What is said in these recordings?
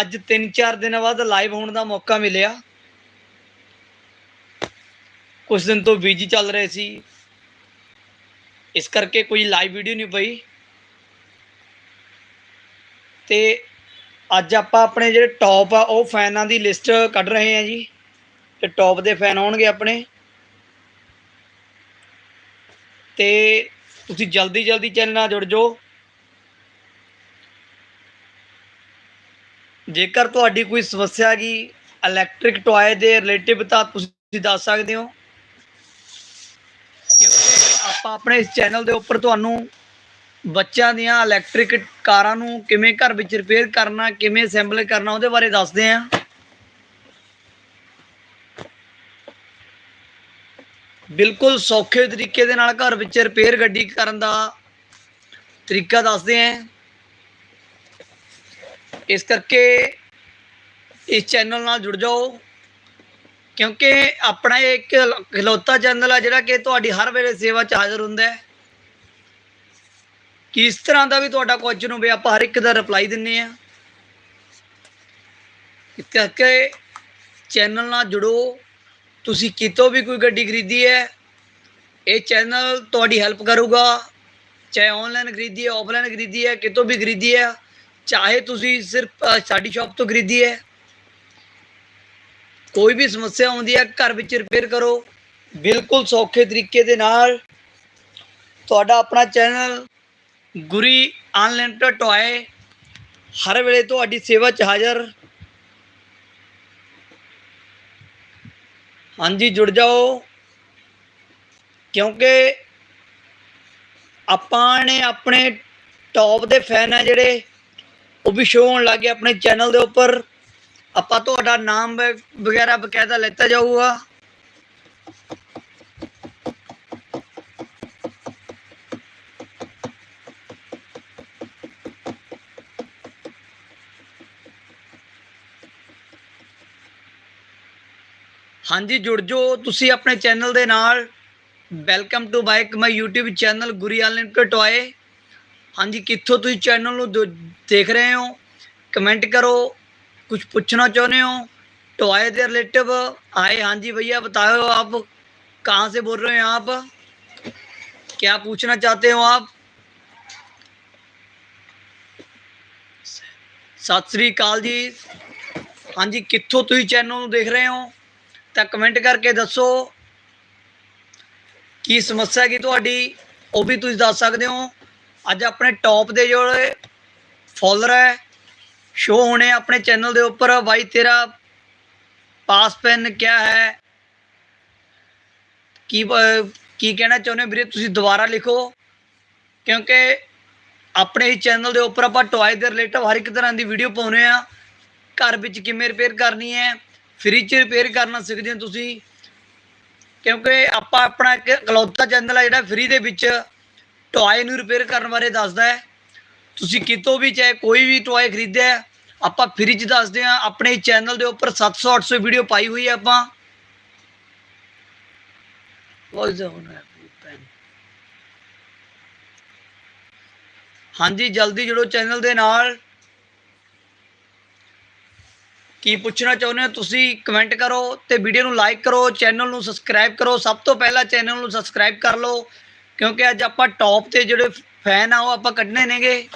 ਅੱਜ 3-4 ਦਿਨਾਂ ਬਾਅਦ ਲਾਈਵ ਹੋਣ ਦਾ ਮੌਕਾ ਮਿਲਿਆ। ਕੁਝ ਦਿਨ ਤੋਂ ਬਿਜ਼ੀ ਚੱਲ ਰਹੇ ਸੀ। ਇਸ ਕਰਕੇ ਕੋਈ ਲਾਈਵ ਵੀਡੀਓ ਨਹੀਂ ਪਈ। ਤੇ ਅੱਜ ਆਪਾਂ ਆਪਣੇ ਜਿਹੜੇ ਟੌਪ ਆ, ਉਹ ਫੈਨਾਂ ਦੀ ਲਿਸਟ ਕੱਢ ਰਹੇ ਹਾਂ ਜੀ। ਤੇ ਟੌਪ ਦੇ ਫੈਨ ਆਉਣਗੇ ਆਪਣੇ। ਤੇ ਤੁਸੀਂ ਜਲਦੀ ਜਲਦੀ ਚੈਨਲ ਨਾਲ ਜੁੜ ਜਾਓ। ਜੇਕਰ ਤੁਹਾਡੀ ਕੋਈ ਸਮੱਸਿਆ ਹੈਗੀ ਇਲੈਕਟ੍ਰਿਕ ਟੋਏ ਦੇ ਰਿਲੇਟਿਵ ਤਾਂ ਤੁਸੀਂ ਦੱਸ ਸਕਦੇ ਹੋ। ਆਪਾਂ ਆਪਣੇ ਇਸ ਚੈਨਲ ਦੇ ਉੱਪਰ ਤੁਹਾਨੂੰ ਬੱਚਿਆਂ ਦੀਆਂ ਇਲੈਕਟ੍ਰਿਕ ਕਾਰਾਂ ਨੂੰ ਕਿਵੇਂ ਘਰ ਵਿੱਚ ਰਿਪੇਅਰ ਕਰਨਾ, ਕਿਵੇਂ ਅਸੈਂਬਲ ਕਰਨਾ, ਉਹਦੇ ਬਾਰੇ ਦੱਸਦੇ ਆਂ ਬਿਲਕੁਲ ਸੌਖੇ ਤਰੀਕੇ ਦੇ ਨਾਲ ਘਰ ਵਿੱਚ ਰਿਪੇਅਰ ਗੱਡੀ ਕਰਨ ਦਾ ਤਰੀਕਾ ਦੱਸਦੇ ਆਂ ਇਸ ਕਰਕੇ ਇਸ ਚੈਨਲ ਨਾਲ ਜੁੜ ਜਾਓ, ਕਿਉਂਕਿ ਆਪਣਾ ਇਹ ਇੱਕ ਖਿਲੌਤਾ ਚੈਨਲ ਆ ਜਿਹੜਾ ਕਿ ਤੁਹਾਡੀ ਹਰ ਵੇਲੇ ਸੇਵਾ 'ਚ ਹਾਜ਼ਰ ਹੁੰਦਾ ਹੈ। ਕਿਸ ਤਰ੍ਹਾਂ ਦਾ ਵੀ ਤੁਹਾਡਾ ਕੁਐਸਚਨ ਹੋਵੇ ਆਪਾਂ ਹਰ ਇੱਕ ਦਾ ਰਿਪਲਾਈ ਦਿੰਨੇ ਆ। ਇਸ ਕਰਕੇ ਚੈਨਲ ਨਾਲ ਜੁੜੋ, ਤੁਸੀਂ ਕਿਤੋਂ ਵੀ ਕੋਈ ਗੱਡੀ ਖਰੀਦੀ ਹੈ, ਇਹ ਚੈਨਲ ਤੁਹਾਡੀ ਹੈਲਪ ਕਰੂਗਾ, ਚਾਹੇ ਆਨਲਾਈਨ ਖਰੀਦੀ ਹੈ ਆਫਲਾਈਨ ਖਰੀਦੀ ਹੈ, ਕਿਤੋਂ ਵੀ ਖਰੀਦੀ ਹੈ। ਚਾਹੇ ਤੁਸੀਂ ਸਿਰਫ ਸਾਡੀ ਸ਼ਾਪ ਤੋਂ ਖਰੀਦੀ ਹੈ। ਕੋਈ ਵੀ ਸਮੱਸਿਆ ਆਉਂਦੀ ਹੈ, ਘਰ ਵਿੱਚ ਰਿਪੇਅਰ ਕਰੋ। ਬਿਲਕੁਲ ਸੌਖੇ ਤਰੀਕੇ ਦੇ ਨਾਲ ਤੁਹਾਡਾ ਆਪਣਾ ਚੈਨਲ ਗੁਰੀ ਅਨਲਿਮਟਿਡ ਟੋਏ ਹਰ ਵੇਲੇ ਤੁਹਾਡੀ ਸੇਵਾ 'ਚ ਹਾਜ਼ਰ। ਹਾਂਜੀ, ਜੁੜ ਜਾਓ। ਕਿਉਂਕਿ ਆਪਾਂ ਨੇ ਆਪਣੇ ਟੌਪ ਦੇ ਫੈਨ ਆ ਜਿਹੜੇ। ਉਹ ਵੀ ਸ਼ੋਅ ਹੋਣ ਲੱਗੇ ਆਪਣੇ ਚੈਨਲ ਦੇ ਉੱਪਰ। ਆਪਾਂ ਤੁਹਾਡਾ ਨਾਮ ਵਗੈਰਾ ਬਕਾਇਦਾ ਲੈਤਾ ਜਾਊਗਾ। ਹਾਂਜੀ, ਜੁੜ ਜੋ ਤੁਸੀਂ ਆਪਣੇ ਚੈਨਲ ਦੇ ਨਾਲ। Welcome to back my YouTube channel Guri unlimited ਟੋਏ ਹਾਂਜੀ ਕਿੱਥੋਂ ਤੁਸੀਂ ਚੈਨਲ ਨੂੰ ਦੋ- ਦੇਖ ਰਹੇ ਹੋ ਕਮੈਂਟ ਕਰੋ कुछ पूछना चाहते हो टॉय के रिलेटिव आए हाँ जी भैया बताओ आप कहाँ से बोल रहे हैं आप क्या पूछना चाहते हो आप ਸਤਿ ਸ੍ਰੀ ਅਕਾਲ ਜੀ ਹਾਂਜੀ ਕਿੱਥੋਂ ਤੁਸੀਂ ਚੈਨਲ ਨੂੰ ਦੇਖ ਰਹੇ ਹੋ ਤਾਂ ਕਮੈਂਟ ਕਰਕੇ ਦੱਸੋ ਕੀ ਸਮੱਸਿਆ ਕੀ ਤੁਹਾਡੀ ਉਹ ਵੀ ਤੁਸੀਂ ਦੱਸ ਸਕਦੇ ਹੋ ਅੱਜ ਆਪਣੇ ਟੌਪ ਦੇ ਜੋ ਫੋਲਰ ਹੈ ਸ਼ੋ ਹੋਣੇ ਆਪਣੇ ਚੈਨਲ ਦੇ ਉੱਪਰ। ਬਾਈ, ਤੇਰਾ ਪਾਸ ਪੈਨ ਕਿਆ ਹੈ? ਕੀ ਕੀ ਕਹਿਣਾ ਚਾਹੁੰਦੇ ਵੀਰੇ? ਤੁਸੀਂ ਦੁਬਾਰਾ ਲਿਖੋ। ਕਿਉਂਕਿ ਆਪਣੇ ਹੀ ਚੈਨਲ ਦੇ ਉੱਪਰ ਆਪਾਂ ਟੌਏ ਦੇ ਰਿਲੇਟਡ ਹਰ ਇੱਕ ਤਰ੍ਹਾਂ ਦੀ ਵੀਡੀਓ ਪਾਉਨੇ ਆ। ਘਰ ਵਿੱਚ ਕਿਵੇਂ ਰਿਪੇਅਰ ਕਰਨੀ ਹੈ? ਫ੍ਰੀ ਚ ਰਿਪੇਅਰ ਕਰਨਾ ਸਿੱਖਦੇ ਹੋ ਤੁਸੀਂ? ਕਿਉਂਕਿ ਆਪਾਂ ਆਪਣਾ ਇੱਕ ਇਕਲੌਤਾ ਚੈਨਲ ਹੈ ਜਿਹੜਾ ਫ੍ਰੀ ਦੇ ਵਿੱਚ ਟੋਏ ਨੂੰ ਰਿਪੇਅਰ ਕਰਨ ਬਾਰੇ ਦੱਸਦਾ ਹੈ। ਤੁਸੀਂ ਕਿਤੋਂ ਵੀ ਚਾਹੇ ਕੋਈ ਵੀ ਟੋਏ ਖਰੀਦਿਆ ਆਪਾਂ ਫ੍ਰੀ ਚ ਦੱਸਦੇ ਆ ਆਪਣੇ ਚੈਨਲ ਦੇ ਉੱਪਰ 700 800 ਵੀਡੀਓ ਪਾਈ ਹੋਈ ਹੈ ਆਪਾਂ। ਹਾਂਜੀ, ਜਲਦੀ ਜੁੜੋ ਚੈਨਲ ਦੇ ਨਾਲ। ਕੀ ਪੁੱਛਣਾ ਚਾਹੁੰਦੇ ਹੋ ਤੁਸੀਂ ਕਮੈਂਟ ਕਰੋ ਤੇ ਵੀਡੀਓ ਨੂੰ ਲਾਈਕ ਕਰੋ ਚੈਨਲ ਨੂੰ ਸਬਸਕ੍ਰਾਈਬ ਕਰੋ। ਸਭ ਤੋਂ ਪਹਿਲਾਂ ਚੈਨਲ ਨੂੰ ਸਬਸਕ੍ਰਾਈਬ ਕਰ ਲਓ। ਕਿਉਂਕਿ ਅੱਜ ਆਪਾਂ ਟੌਪ ਤੇ ਜਿਹੜੇ ਫੈਨ ਆ, ਉਹ ਆਪਾਂ ਕੱਢਣੇ ਨੇਗੇ।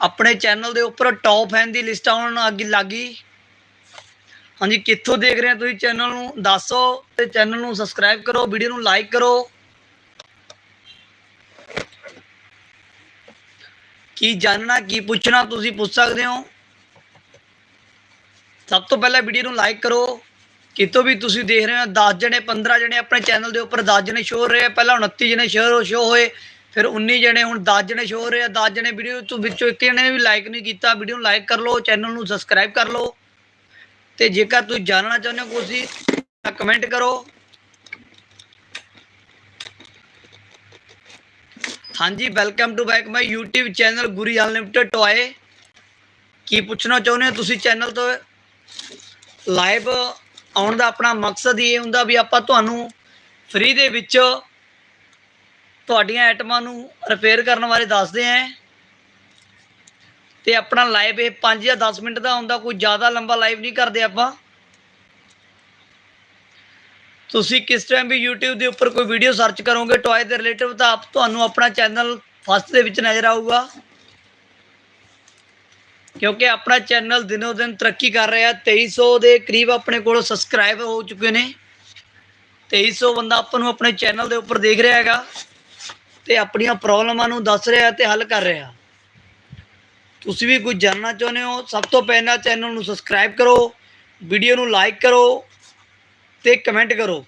ਆਪਣੇ ਚੈਨਲ ਦੇ ਉੱਪਰ ਟੌਪ ਫੈਨ ਦੀ ਲਿਸਟ ਆਉਣ ਅੱਗੇ ਲੱਗੀ। ਹਾਂਜੀ, ਕਿੱਥੋਂ ਦੇਖ ਰਹੇ ਹੋ ਤੁਸੀਂ ਚੈਨਲ ਨੂੰ? ਦੱਸੋ ਤੇ ਚੈਨਲ ਨੂੰ ਸਬਸਕ੍ਰਾਈਬ ਕਰੋ ਵੀਡੀਓ ਨੂੰ ਲਾਈਕ ਕਰੋ। ਕੀ ਜਾਣਨਾ, ਕੀ ਪੁੱਛਣਾ, ਤੁਸੀਂ ਪੁੱਛ ਸਕਦੇ ਹੋ। ਸਭ ਤੋਂ ਪਹਿਲਾਂ ਵੀਡੀਓ ਨੂੰ ਲਾਈਕ ਕਰੋ। ਕਿਤੋਂ ਵੀ ਤੁਸੀਂ ਦੇਖ ਰਹੇ ਹੋ 10 ਜਣੇ 15 ਜਣੇ ਆਪਣੇ ਚੈਨਲ ਦੇ ਉੱਪਰ 10 ਜਣੇ ਸ਼ੋਅ ਰਹੇ ਆ। ਪਹਿਲਾਂ 29 ਜਣੇ ਸ਼ੋਅ ਸ਼ੋਅ ਹੋਏ, ਫਿਰ 19 ਜਣੇ, ਹੁਣ 10 ਜਣੇ ਸ਼ੋਅ ਰਹੇ ਆ। 10 ਜਣੇ ਵੀਡੀਓ ਤੋਂ ਵਿੱਚੋਂ ਇੱਕ ਜਣੇ ਨੇ ਵੀ ਲਾਈਕ ਨਹੀਂ ਕੀਤਾ। ਵੀਡੀਓ ਨੂੰ ਲਾਈਕ ਕਰ ਲਓ ਚੈਨਲ ਨੂੰ ਸਬਸਕ੍ਰਾਈਬ ਕਰ ਲਓ। ਤੇ ਜੇਕਰ ਤੁਸੀਂ ਜਾਣਨਾ ਚਾਹੁੰਦੇ ਹੋ ਕੁਝ ਕਮੈਂਟ ਕਰੋ। ਹਾਂਜੀ welcome to back my YouTube channel Guri unlimited ਟੋਏ ਕੀ ਪੁੱਛਣਾ ਚਾਹੁੰਦੇ ਹੋ ਤੁਸੀਂ ਚੈਨਲ ਤੋਂ? ਲਾਈਵ ਆਉਣ ਦਾ ਆਪਣਾ ਮਕਸਦ ਇਹ ਹੁੰਦਾ ਵੀ ਆਪਾਂ ਤੁਹਾਨੂੰ ਫ੍ਰੀ ਦੇ ਵਿੱਚ ਤੁਹਾਡੀਆਂ ਆਈਟਮਾਂ ਨੂੰ ਰਿਪੇਅਰ ਕਰਨ ਬਾਰੇ ਦੱਸਦੇ ਆਂ ਤੇ ਆਪਣਾ ਲਾਈਵ ਇਹ 5 ਜਾਂ 10 ਮਿੰਟ ਦਾ ਹੁੰਦਾ, ਕੋਈ ਜ਼ਿਆਦਾ ਲੰਬਾ ਲਾਈਵ ਨਹੀਂ ਕਰਦੇ ਆਪਾਂ। ਤੁਸੀਂ ਕਿਸ ਟਾਈਮ ਵੀ YouTube ਦੇ ਉੱਪਰ ਕੋਈ ਵੀਡੀਓ ਸਰਚ ਕਰੋਗੇ ਟੌਏ ਦੇ ਰਿਲੇਟਿਵ ਤਾਂ ਆਪ ਤੁਹਾਨੂੰ ਆਪਣਾ ਚੈਨਲ ਫਸਟ ਦੇ ਵਿੱਚ ਨਜ਼ਰ ਆਊਗਾ। ਕਿਉਂਕਿ ਆਪਣਾ ਚੈਨਲ ਦਿਨੋ ਦਿਨ ਤਰੱਕੀ ਕਰ ਰਿਹਾ। 2300 ਦੇ ਕਰੀਬ ਆਪਣੇ ਕੋਲ ਸਬਸਕ੍ਰਾਈਬਰ ਹੋ ਚੁੱਕੇ ਨੇ। 2300 ਬੰਦਾ ਆਪਾਂ ਨੂੰ ਆਪਣੇ ਚੈਨਲ ਦੇ ਉੱਪਰ ਦੇਖ ਰਿਹਾ ਹੈਗਾ। ਤੇ ਆਪਣੀਆਂ ਪ੍ਰੋਬਲਮਾਂ ਨੂੰ ਦੱਸ ਰਿਹਾ ਤੇ ਹੱਲ ਕਰ ਰਿਹਾ। ਤੁਸੀਂ ਵੀ ਕੁਝ ਜਾਣਨਾ ਚਾਹੁੰਦੇ ਹੋ, ਸਭ ਤੋਂ ਪਹਿਲਾਂ ਚੈਨਲ ਨੂੰ ਸਬਸਕ੍ਰਾਈਬ ਕਰੋ ਵੀਡੀਓ ਨੂੰ ਲਾਈਕ ਕਰੋ ਤੇ ਕਮੈਂਟ ਕਰੋ।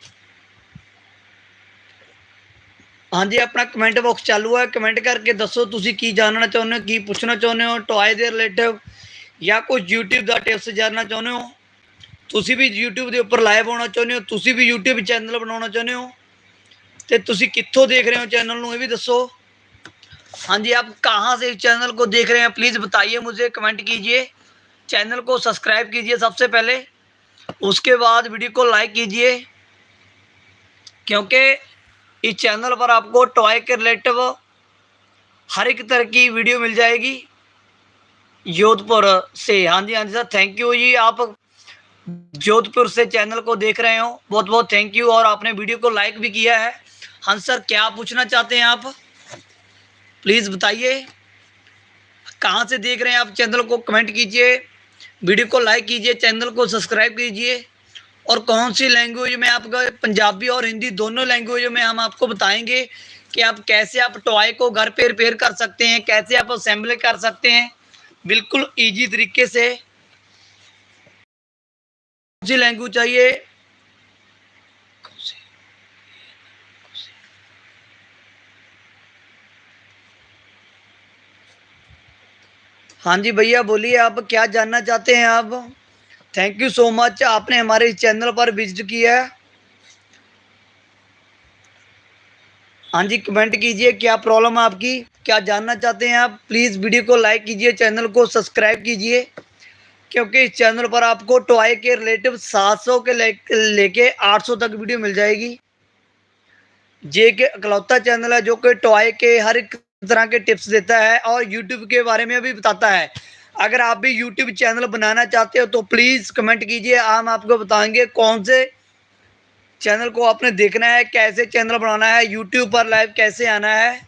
ਹਾਂਜੀ ਆਪਣਾ ਕਮੈਂਟ ਬਾਕਸ ਚਾਲੂ ਹੈ ਕਮੈਂਟ ਕਰਕੇ ਦੱਸੋ ਤੁਸੀਂ ਕੀ ਜਾਣਨਾ ਚਾਹੁੰਦੇ ਹੋ ਕੀ ਪੁੱਛਣਾ ਚਾਹੁੰਦੇ ਹੋ ਟੌਏ ਦੇ ਰਿਲੇਟਿਵ ਜਾਂ ਕੁਝ YouTube ਦਾ ਟਿਪਸ ਜਾਣਨਾ ਚਾਹੁੰਦੇ ਹੋ ਤੁਸੀਂ ਵੀ YouTube ਦੇ ਉੱਪਰ ਲਾਈਵ ਹੋਣਾ ਚਾਹੁੰਦੇ ਹੋ ਤੁਸੀਂ ਵੀ YouTube ਚੈਨਲ ਬਣਾਉਣਾ ਚਾਹੁੰਦੇ ਹੋ ਤੇ ਤੁਸੀਂ ਕਿੱਥੋਂ ਦੇਖ ਰਹੇ ਹੋ ਚੈਨਲ ਨੂੰ ਇਹ ਵੀ ਦੱਸੋ हाँ जी आप कहाँ से इस चैनल को देख रहे हैं प्लीज़ बताइए मुझे कमेंट कीजिए चैनल को सब्सक्राइब कीजिए सबसे पहले उसके बाद वीडियो को लाइक कीजिए क्योंकि इस चैनल पर आपको टॉय के रिलेटिव हर एक तरह की वीडियो मिल जाएगी। जोधपुर से हाँ जी हाँ जी, सर थैंक यू जी। आप जोधपुर से चैनल को देख रहे हो बहुत बहुत थैंक यू और आपने वीडियो को लाइक भी किया है। हाँ सर, क्या पूछना चाहते हैं आप? प्लीज़ बताइए। कहाँ से देख रहे हैं आप चैनल को? कमेंट कीजिए। वीडियो को लाइक कीजिए, चैनल को सब्सक्राइब कीजिए। और कौन सी लैंग्वेज में आपका पंजाबी और हिंदी दोनों लैंग्वेज में हम आपको बताएँगे कि आप कैसे आप टॉय को घर पे रिपेयर कर सकते हैं, कैसे आप असेंबली कर सकते हैं बिल्कुल इजी तरीके से कौन सी लैंग्वेज चाहिए? हाँ जी भैया, बोलिए आप क्या जानना चाहते हैं आप थैंक यू सो मच आपने हमारे इस चैनल पर विज़िट किया है। हाँ जी कमेंट कीजिए, क्या प्रॉब्लम है आपकी? क्या जानना चाहते हैं आप? प्लीज़ वीडियो को लाइक कीजिए चैनल को सब्सक्राइब कीजिए। क्योंकि इस चैनल पर आपको टॉय के रिलेटिव 700 के लेके 800 तक वीडियो मिल जाएगी। जे के अकलौता चैनल है, जो कि टॉय के हर एक तरह के टिप्स देता है और यूट्यूब के बारे में भी बताता है। अगर आप भी यूट्यूब चैनल बनाना चाहते हो तो प्लीज़ कमेंट कीजिए। हम आपको बताएँगे कौन से चैनल को आपने देखना है, कैसे चैनल बनाना है यूट्यूब पर लाइव कैसे आना है।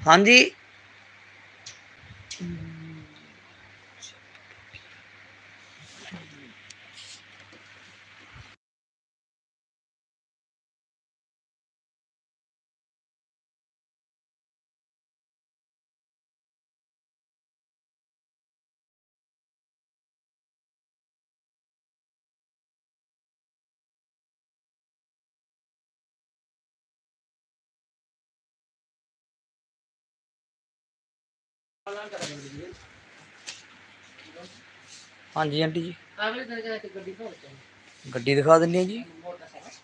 हाँ जी। ਹਾਂਜੀ ਆਂਟੀ ਜੀ। ਆਹ ਦਿਨ ਜਾ ਕੇ ਗੱਡੀ ਭੋਗ ਚਾਹੀਦੀ ਗੱਡੀ ਦਿਖਾ ਦਿੰਨੀ ਆ ਜੀ।